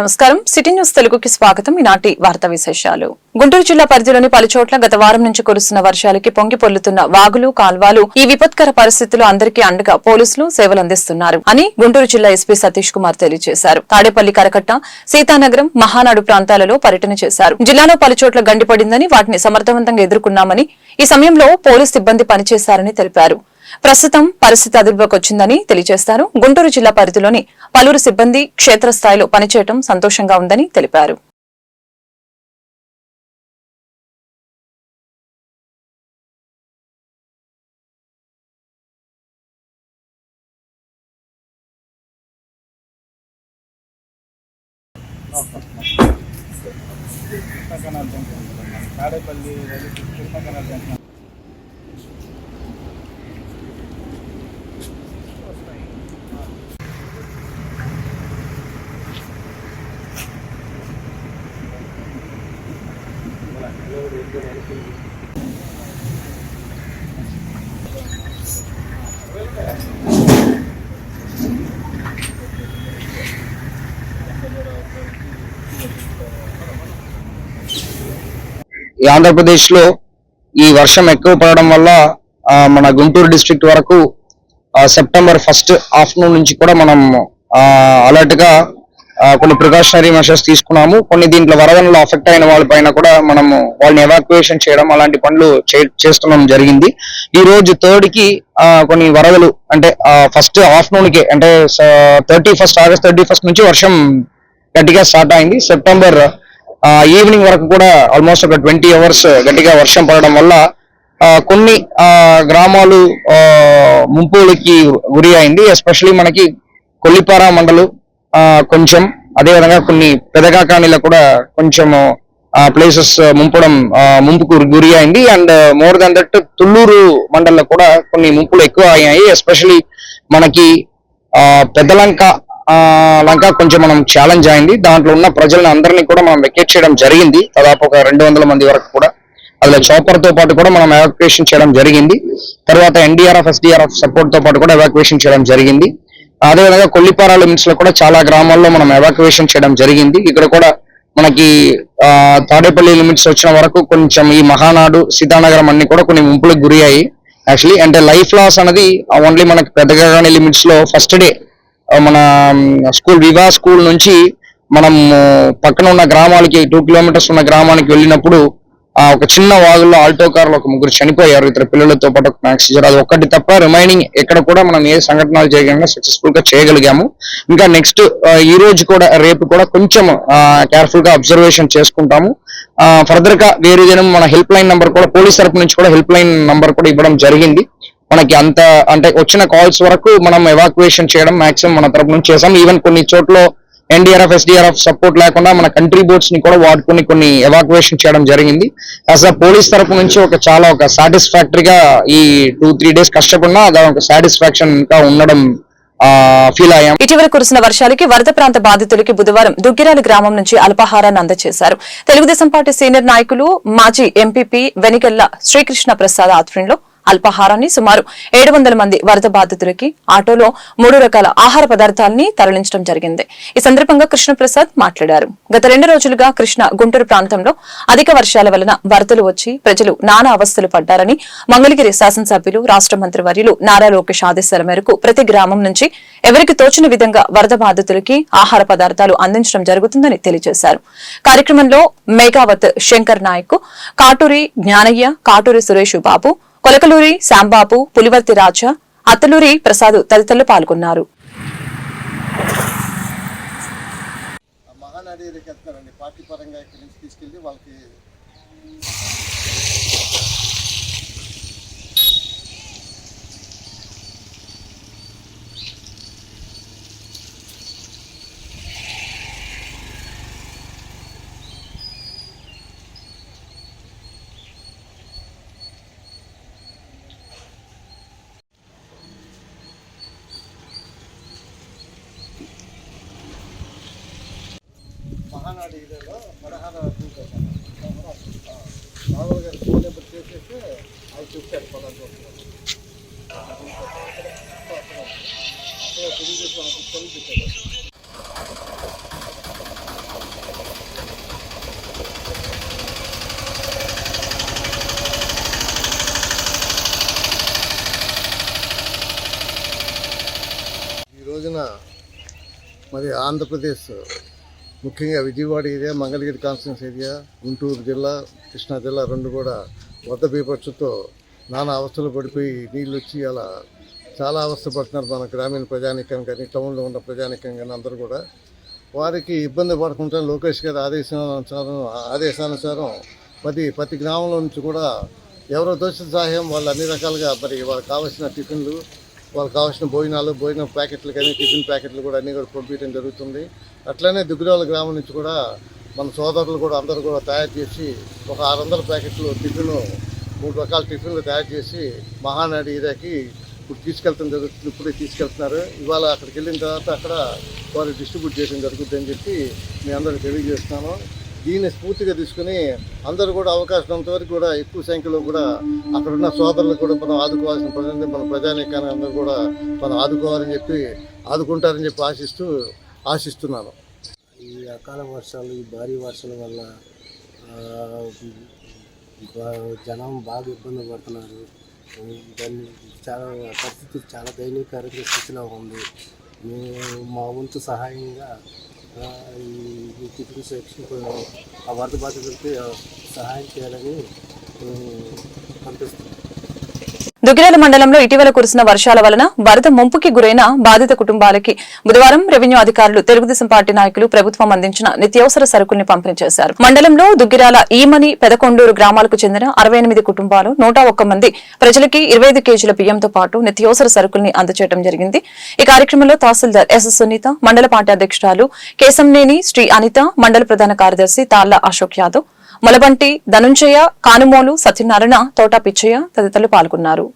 నమస్కారం. City news తెలుగుకి స్వాగతం. ఈనాటి వార్తా విశేషాలు. గుంటూరు జిల్లా పరిధిలోని పలుచోట్ల గత వారం నుంచి కురుస్తున్న వర్షాలకి పొంగి పొల్లుతున్న వాగులు కాల్వాలు ఈ విపత్కర పరిస్థితుల్లో అందరికీ అండగా పోలీసులు సేవలు అందిస్తున్నారు అని గుంటూరు జిల్లా ఎస్పీ సతీష్ కుమార్ తెలియజేశారు. తాడేపల్లి కరకట్ట సీతానగరం మహానాడు ప్రాంతాలలో పర్యటన చేశారు. జిల్లాలో పలుచోట్ల గండిపడిందని వాటిని సమర్థవంతంగా ఎదుర్కొన్నామని ఈ సమయంలో పోలీస్ సిబ్బంది పనిచేశారని తెలిపారు. ప్రస్తుతం పరిస్థితి అదుపులోకి వచ్చిందని తెలియజేస్తారు. గుంటూరు జిల్లా పరిధిలోని పలువురు సిబ్బంది క్షేత్రస్థాయిలో పనిచేయడం సంతోషంగా ఉందని తెలిపారు. తాడేపల్లి కృష్ణకనాల్ జంక్షన్ ఈ ఆంధ్రప్రదేశ్లో ఈ వర్షం ఎక్కువ పడడం వల్ల మన గుంటూరు డిస్ట్రిక్ట్ వరకు సెప్టెంబర్ ఫస్ట్ ఆఫ్టర్నూన్ నుంచి కూడా మనం అలర్ట్గా కొన్ని ప్రికాషనరీ మెషర్స్ తీసుకున్నాము. కొన్ని దీంట్లో వరదనలో అఫెక్ట్ అయిన వాళ్ళ పైన కూడా మనము వాళ్ళని ఎవాక్యుయేషన్ చేయడం అలాంటి పనులు చే- చేస్తున్నాం జరిగింది. ఈ రోజు థర్డ్కి కొన్ని వరదలు అంటే ఫస్ట్ ఆఫ్టర్నూన్కి అంటే thirty first August thirty first నుంచి వర్షం గట్టిగా స్టార్ట్ అయింది. సెప్టెంబర్ ఈవినింగ్ వరకు కూడా ఆల్మోస్ట్ ఒక ట్వంటీ అవర్స్ గట్టిగా వర్షం పడడం వల్ల కొన్ని గ్రామాలు ముంపులకి గురి అయింది. ఎస్పెషలీ మనకి కొల్లిపార మండలు కొంచెం అదేవిధంగా కొన్ని పెదగాకాణిలో కూడా కొంచెం ప్లేసెస్ ముంపడం ముంపుకు గురి అయింది. And more than that Tulluru మండలంలో కూడా కొన్ని ముంపులు ఎక్కువ అయ్యాయి. ఎస్పెషలీ మనకి పెద్ద పెద్దలంక ఆ, లంక కొంచెం మనం ఛాలెంజ్ అయింది. దాంట్లో ఉన్న ప్రజలను అందరినీ కూడా మనం వెకేట్ చేయడం జరిగింది. దాదాపు ఒక రెండు వందల మంది వరకు కూడా. అందులో చాపర్తో పాటు కూడా మనం ఎవాక్యుయేషన్ చేయడం జరిగింది. తర్వాత ఎన్డీఆర్ఎఫ్ ఎస్డీఆర్ఎఫ్ సపోర్ట్తో పాటు కూడా ఎవాక్యుయేషన్ చేయడం జరిగింది. అదేవిధంగా కొల్లిపార లిమిట్స్లో కూడా చాలా గ్రామాల్లో మనం ఎవాక్యువేషన్ చేయడం జరిగింది. ఇక్కడ కూడా మనకి తాడేపల్లి లిమిట్స్ వచ్చిన వరకు కొంచెం ఈ మహానాడు సీతానగరం అన్ని కూడా కొన్ని ముంపులకు గురి యాక్చువల్లీ అంటే లైఫ్ లాస్ అనేది ఓన్లీ మనకి పెద్దగాని లిమిట్స్లో ఫస్ట్ డే మన స్కూల్ వివా స్కూల్ నుంచి మనం పక్కన ఉన్న గ్రామాలకి టూ కిలోమీటర్స్ ఉన్న గ్రామానికి వెళ్ళినప్పుడు ఒక చిన్న వాగుల్లో ఆల్టో కార్లో ఒక ముగ్గురు చనిపోయారు. ఇతర పిల్లలతో పాటు ఒక మ్యాక్సిజర్ అది ఒక్కటి తప్ప రిమైనింగ్ ఎక్కడ కూడా మనం ఏ సంఘటనలు చేయగలిగినా సక్సెస్ఫుల్గా చేయగలిగాము. ఇంకా నెక్స్ట్ ఈ రోజు కూడా రేపు కూడా కొంచెం కేర్ఫుల్గా అబ్జర్వేషన్ చేసుకుంటాము. ఫర్దర్గా వేరే దినం మన హెల్ప్ లైన్ నంబర్ కూడా పోలీస్ తరపు నుంచి కూడా హెల్ప్ లైన్ నంబర్ కూడా ఇవ్వడం జరిగింది. మనకి అంత అంటే వచ్చిన కాల్స్ వరకు మనం ఎవాక్యుయేషన్ చేయడం మాక్సిమం మన తరపు నుంచి చేసాం ఈవెన్ కొన్ని చోట్ల ఎన్డీఆర్ఎఫ్ ఎస్డీఆర్ఎఫ్ సపోర్ట్ లేకుండా మన కంట్రీ బోర్డ్స్ని కూడా వాడుకొని కొన్ని ఎవాక్యువేషన్ చేయడం జరిగింది. యాజ్ అ పోలీస్ తరపు నుంచి ఒక చాలా ఒక సాటిస్ఫాక్టరీగా ఈ టూ త్రీ డేస్ కష్టపడినా అది ఒక సాటిస్ఫాక్షన్గా ఉండడం ఫీల్ అయ్యాం. ఇటీవల కురిసిన వర్షాలకి వరద ప్రాంత బాధితులకి బుధవారం దుగ్గిరాల గ్రామం నుంచి అల్పాహారాన్ని అందజేశారు తెలుగుదేశం పార్టీ సీనియర్ నాయకులు మాజీ ఎంపీపీ వెనిగల్ల శ్రీకృష్ణ ప్రసాద్ ఆధ్వర్యంలో అల్పాహారాన్ని సుమారు ఏడు వందల మంది వరద బాధితులకి ఆటోలో మూడు రకాల ఆహార పదార్థాలని తరలించడం జరిగింది. ఈ సందర్భంగా కృష్ణప్రసాద్ మాట్లాడారు. గత రెండు రోజులుగా కృష్ణ గుంటూరు ప్రాంతంలో అధిక వర్షాల వలన వరదలు వచ్చి ప్రజలు నానా అవస్థలు పడ్డారని మంగళగిరి శాసనసభ్యులు రాష్ట మంత్రి వర్యులు నారా లోకేష్ ఆదేశాల మేరకు ప్రతి గ్రామం నుంచి ఎవరికి తోచిన విధంగా వరద బాధితులకి ఆహార పదార్థాలు అందించడం జరుగుతుందని తెలియజేశారు. కార్యక్రమంలో మేఘావత్ శంకర్ నాయక్ కాటూరి జ్ఞానయ్య కాటూరి సురేష్ బాబు కొలకలూరి శాంబాబు పులివర్తి రాజా అత్తలూరి ప్రసాద్ తదితరులు పాల్గొన్నారు. వెళ్తున్నారండి పార్టీ పరంగా ఇక్కడి నుంచి తీసుకెళ్ళి వాళ్ళకి పల్నాడు ఏరియాలో రాహుల్ గారు ఫోన్ నెంబర్ చేసేస్తే ఆయన ఈ రోజున మరి ఆంధ్రప్రదేశ్ ముఖ్యంగా Vijayawada area Mangalagiri constituency area Guntur జిల్లా కృష్ణా జిల్లా రెండు కూడా వద్ద బీపక్షతో నానా అవస్థలు పడిపోయి నీళ్ళు వచ్చి అలా చాలా అవస్థపడుతున్నారు మన గ్రామీణ ప్రజానికం కానీ టౌన్లో ఉన్న ప్రజానికం కానీ అందరూ కూడా. వారికి ఇబ్బంది పడకుండా లోకేష్ గారి ఆదేశానుసారం ఆదేశానుసారం ప్రతి ప్రతి గ్రామంలో నుంచి కూడా ఎవరో దోష సహాయం వాళ్ళు అన్ని రకాలుగా మరి వాళ్ళకి కావాల్సిన టిఫిన్లు వాళ్ళకి కావాల్సిన భోజనాలు భోజనం ప్యాకెట్లు కానీ టిఫిన్ ప్యాకెట్లు కూడా అన్నీ కూడా పంపించడం జరుగుతుంది. అట్లనే దుగ్గిరాల గ్రామం నుంచి కూడా మన సోదరులు కూడా అందరూ కూడా తయారు చేసి ఒక ఆరు వందల ప్యాకెట్లు టిఫిన్ మూడు రకాల టిఫిన్లు తయారు చేసి మహానాడు ఏరియాకి ఇప్పుడు తీసుకెళ్తాం జరుగుతుంది ఇప్పుడే తీసుకెళ్తున్నారు. ఇవాళ అక్కడికి వెళ్ళిన తర్వాత అక్కడ వారు డిస్ట్రిబ్యూట్ చేయడం జరుగుతుంది అని చెప్పి మీ అందరికి తెలియజేస్తున్నాను. దీన్ని స్ఫూర్తిగా తీసుకుని అందరూ కూడా అవకాశం ఉన్నంతవరకు కూడా ఎక్కువ సంఖ్యలో కూడా అక్కడ ఉన్న సోదరులు కూడా మనం ఆదుకోవాల్సిన ప్రజలు మన ప్రజానీకాన్ని అందరూ కూడా మనం ఆదుకోవాలని చెప్పి ఆదుకుంటారని చెప్పి ఆశిస్తూ ఆశిస్తున్నాను. ఈ అకాల వర్షాలు ఈ భారీ వర్షాల వల్ల జనం బాగా ఇబ్బంది పడుతున్నారు. దాన్ని చాలా పరిస్థితి చాలా దయనీయకరంగా స్థితిలో ఉంది. మేము మా వంతు సహాయంగా ఈ టిఫిన్ సెక్షన్ ఆ వరద బాధితులకి సహాయం చేయాలని పంపిస్తున్నాం. దుగ్గిరాల మండలంలో ఇటీవల కురిసిన వర్షాల వలన వరద ముంపుకి గురైన బాధిత కుటుంబాలకి బుధవారం రెవెన్యూ అధికారులు తెలుగుదేశం పార్టీ నాయకులు ప్రభుత్వం అందించిన నిత్యావసర సరుకుల్ని పంపిణీ చేశారు. మండలంలో దుగ్గిరాల ఈమని పెదకొండూరు గ్రామాలకు చెందిన అరవై ఎనిమిది కుటుంబాలు నూట ఒక్క మంది ప్రజలకి ఇరవై ఐదు కేజీల బియ్యంతో పాటు నిత్యావసర సరుకుల్ని అందజేయడం జరిగింది. ఈ కార్యక్రమంలో తహసీల్దార్ ఎస్ సునీత మండల పార్టీ అధ్యక్షురాలు కేశంనేని శ్రీ అనిత మండల ప్రధాన కార్యదర్శి తాళ్ళ అశోక్ యాదవ్ మొలబంటి ధనుంజయ కానుమోలు సత్యనారాయణ తోట పిచ్చయ్య తదితరులు పాల్గొన్నారు.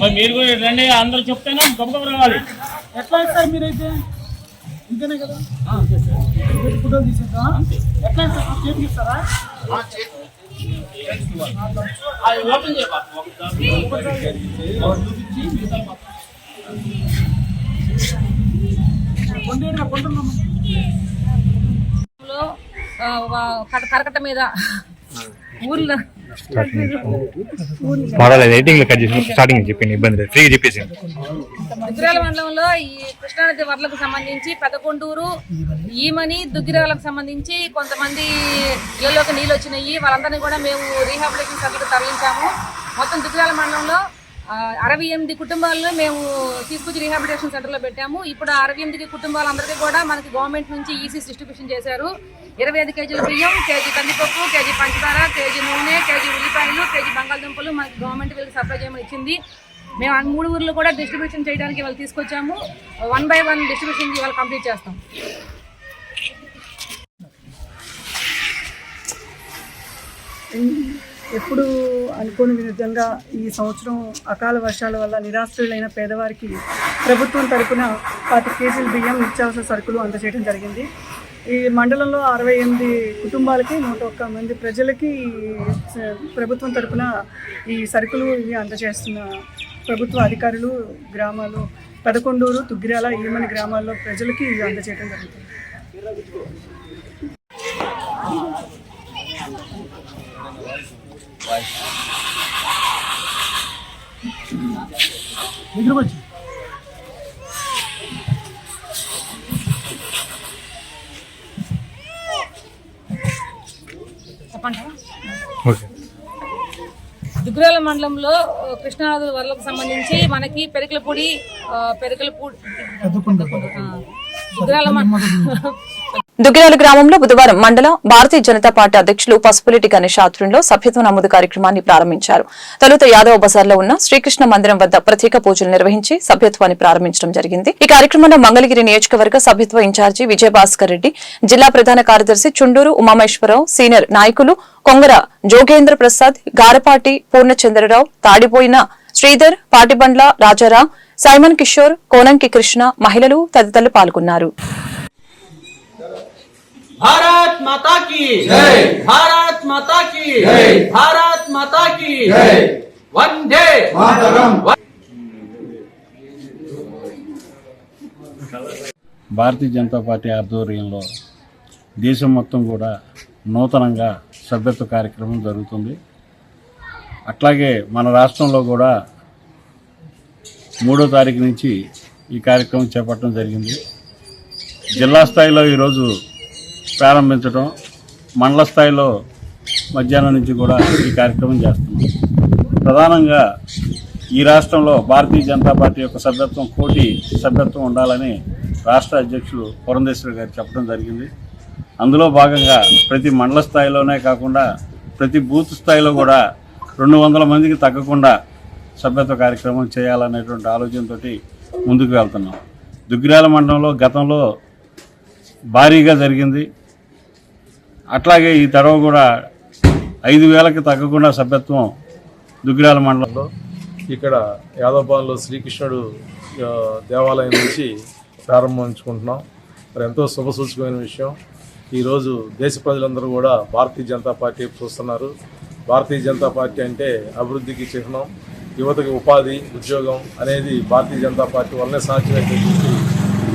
మరి మీరు కూడా రండి అందరూ చెప్తేనే గబగబ రావాలి. ఎట్లా ఇస్తారు మీరైతే? ఇంతనే కదా? పెట్టి ఫోటోలు తీసేద్దా ఎట్లా ఇస్తారు చేతికి ఇస్తారా? అది ఓపెన్ కొండేడుగా కొంటున్నాం లో, ఆ, వా- కట- కరకట్ట మీద ఊర్లో మోడల్ ఎడిటింగ్లో కట్ చేసి స్టార్టింగ్ చెప్పింది ఇబ్బంది లేదు. ఫ్రీగా చెప్పేసి దుగ్గిరాల మండలంలో ఈ కృష్ణానది వరలకు సంబంధించి పెదకొండూరు ఈమని దుగ్గిరాలకు సంబంధించి కొంతమంది ఇళ్ళలోకి నీళ్ళు వచ్చినాయి. వాళ్ళందరినీ కూడా మేము రీహాబిలిటేషన్ సెంటర్కి తరలించాము. మొత్తం దుగ్గిరాల మండలంలో అరవై ఎనిమిది కుటుంబాలను మేము తీసుకొచ్చి రీహాబిలిటేషన్ సెంటర్లో పెట్టాము. ఇప్పుడు అరవై ఎనిమిది కుటుంబాలందరికీ కూడా మనకి గవర్నమెంట్ నుంచి ఈసీ డిస్ట్రిబ్యూషన్ చేశారు. ఇరవై ఐదు కేజీల బియ్యం కేజీ కందిపప్పు కేజీ పంచదార కేజీ నూనె కేజీ ఉల్లిపాయలు కేజీ బంగాళదుంపలు మనకి గవర్నమెంట్ వీళ్ళకి సప్లై చేయమని ఇచ్చింది. మేము ఆ మూడు ఊర్లు కూడా డిస్ట్రిబ్యూషన్ చేయడానికి వాళ్ళు తీసుకొచ్చాము. వన్ బై వన్ డిస్ట్రిబ్యూషన్ ఇవాళ కంప్లీట్ చేస్తాం. ఎప్పుడు అనుకోని విధంగా ఈ సంవత్సరం అకాల వర్షాల వల్ల నిరాశ్రులైన పేదవారికి ప్రభుత్వం తరపున పాతి కేజీల బియ్యం నిత్యావసర సరుకులు అందజేయడం జరిగింది. ఈ మండలంలో అరవై ఎనిమిది కుటుంబాలకి నూట ఒక్క మంది ప్రజలకి ప్రభుత్వం తరపున ఈ సరుకులు ఇవి అందజేస్తున్న ప్రభుత్వ అధికారులు గ్రామాలు పదకొండూరు తుగ్గిరాల ఈమని గ్రామాల్లో ప్రజలకి ఇవి అందజేయడం జరుగుతుంది. మండలంలో ఆ, కృష్ణానది వరలకు సంబంధించి మనకి పెరకలపూడి పెరకలపూడి దుగ్గిరాల దుగ్గిరాల గ్రామంలో బుధవారం మండల భారతీయ జనతా పార్టీ అధ్యక్షులు పసుపులేటి గణేష్ ఆధ్వర్యంలో సభ్యత్వ నమోదు కార్యక్రమాన్ని ప్రారంభించారు. తొలుత యాదవ బజార్లో ఉన్న శ్రీకృష్ణ మందిరం వద్ద ప్రత్యేక పూజలు నిర్వహించి సభ్యత్వాన్ని ప్రారంభించడం జరిగింది. ఈ కార్యక్రమంలో మంగళగిరి నియోజకవర్గ సభ్యత్వ ఇన్ఛార్జి విజయభాస్కర్ రెడ్డి జిల్లా ప్రధాన కార్యదర్శి చుండూరు ఉమామేశ్వరరావు సీనియర్ నాయకులు కొంగర జోగేంద్ర ప్రసాద్ గారపాటి పూర్ణచంద్రరావు తాడిపోయిన శ్రీధర్ పాటిబండ్ల రాజారావు సైమన్ కిషోర్ కోనంకి కృష్ణ మహిళలు తదితరులు పాల్గొన్నారు. भारत माता की जय भारत माता की जय भारत माता की जय वंदे मातरम భారతీయ జనతా పార్టీ ఆధ్వర్యంలో దేశం మొత్తం కూడా నూతనంగా సభ్యత్వ కార్యక్రమం జరుగుతుంది అట్లాగే మన రాష్ట్రంలో కూడా మూడో తారీఖు నుంచి ఈ కార్యక్రమం చేపట్టడం జరిగింది జిల్లా స్థాయిలో ఈరోజు ప్రారంభించడం మండల స్థాయిలో మధ్యాహ్నం నుంచి కూడా ఈ కార్యక్రమం చేస్తున్నాం. ప్రధానంగా ఈ రాష్ట్రంలో భారతీయ జనతా పార్టీ యొక్క సభ్యత్వం కోటి సభ్యత్వం ఉండాలని రాష్ట్ర అధ్యక్షులు పురంధేశ్వరి గారు చెప్పడం జరిగింది. అందులో భాగంగా ప్రతి మండల స్థాయిలోనే కాకుండా ప్రతి బూత్ స్థాయిలో కూడా రెండు వందల మందికి తగ్గకుండా సభ్యత్వ కార్యక్రమం చేయాలనేటువంటి ఆలోచనతో ముందుకు వెళ్తున్నాం. దుగ్గిరాల మండలంలో గతంలో భారీగా జరిగింది. అట్లాగే ఈ తరవ కూడా ఐదు వేలకు తగ్గకుండా సభ్యత్వం దుగ్గిరాల మండలంలో. ఇక్కడ యాదవపాలెంలో శ్రీకృష్ణుడు దేవాలయం నుంచి ప్రారంభించుకుంటున్నాం మరి ఎంతో శుభసూచకమైన విషయం. ఈరోజు దేశ ప్రజలందరూ కూడా భారతీయ జనతా పార్టీ చూస్తున్నారు. భారతీయ జనతా పార్టీ అంటే అభివృద్ధికి చిహ్నం. యువతకి ఉపాధి ఉద్యోగం అనేది భారతీయ జనతా పార్టీ వల్లనే సాధ్యమైతే చెప్పి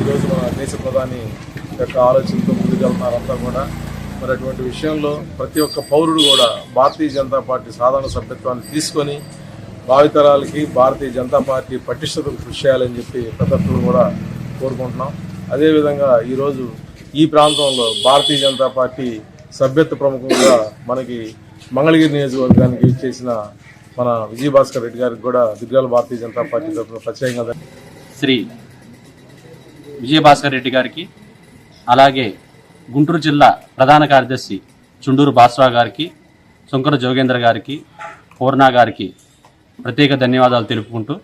ఈరోజు మన దేశ ప్రధాని యొక్క ఆలోచనతో ముందుకెళ్తున్నారంతా కూడా. మరి అటువంటి విషయంలో ప్రతి ఒక్క పౌరుడు కూడా భారతీయ జనతా పార్టీ సాధారణ సభ్యత్వాన్ని తీసుకొని భావితరాలకి భారతీయ జనతా పార్టీ పటిష్టతకు కృషి చేయాలని చెప్పి ప్రతి కూడా కోరుకుంటున్నాం. అదేవిధంగా ఈరోజు ఈ ప్రాంతంలో భారతీయ జనతా పార్టీ సభ్యత్వ ప్రముఖంగా మనకి మంగళగిరి నియోజకవర్గానికి చేసిన మన విజయభాస్కర్ రెడ్డి గారికి కూడా దిగ్గాల భారతీయ జనతా పార్టీ తరఫున ప్రత్యేకంగా శ్రీ విజయభాస్కర్ రెడ్డి గారికి అలాగే గుంటూరు జిల్లా ప్రధాన కార్యదర్శి చుండూరు బాసరావు గారికి సుంకర జోగేంద్ర గారికి పూర్ణ గారికి ప్రత్యేక ధన్యవాదాలు తెలుపుకుంటూ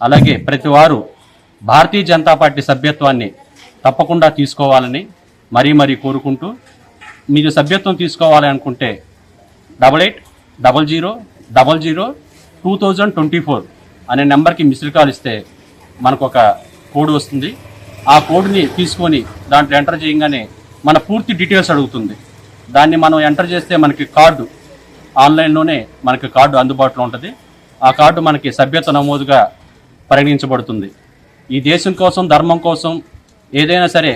అలాగే ప్రతి వారు భారతీయ జనతా పార్టీ సభ్యత్వాన్ని తప్పకుండా తీసుకోవాలని మరీ మరీ కోరుకుంటూ మీరు సభ్యత్వం తీసుకోవాలి అనుకుంటే double eight double zero double zero two thousand twenty four అనే నెంబర్కి మిస్డ్ కాల్ ఇస్తే మనకు ఒక కోడ్ వస్తుంది. ఆ కోడ్ని తీసుకొని దాంట్లో ఎంటర్ చేయగానే మన పూర్తి డీటెయిల్స్ అడుగుతుంది. దాన్ని మనం ఎంటర్ చేస్తే మనకి కార్డు ఆన్లైన్లోనే మనకి కార్డు అందుబాటులో ఉంటుంది. ఆ కార్డు మనకి సభ్యత నమోదుగా పరిగణించబడుతుంది. ఈ దేశం కోసం ధర్మం కోసం ఏదైనా సరే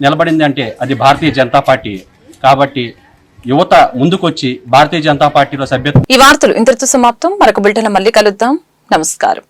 నిలబడింది అంటే అది భారతీయ జనతా పార్టీ. కాబట్టి యువత ముందుకొచ్చి భారతీయ జనతా పార్టీలో సభ్యత ఈ వార్తలు ఇంతటితో సమాప్తం. మరొక బిల్టన్ మళ్ళీ కలుద్దాం. నమస్కారం.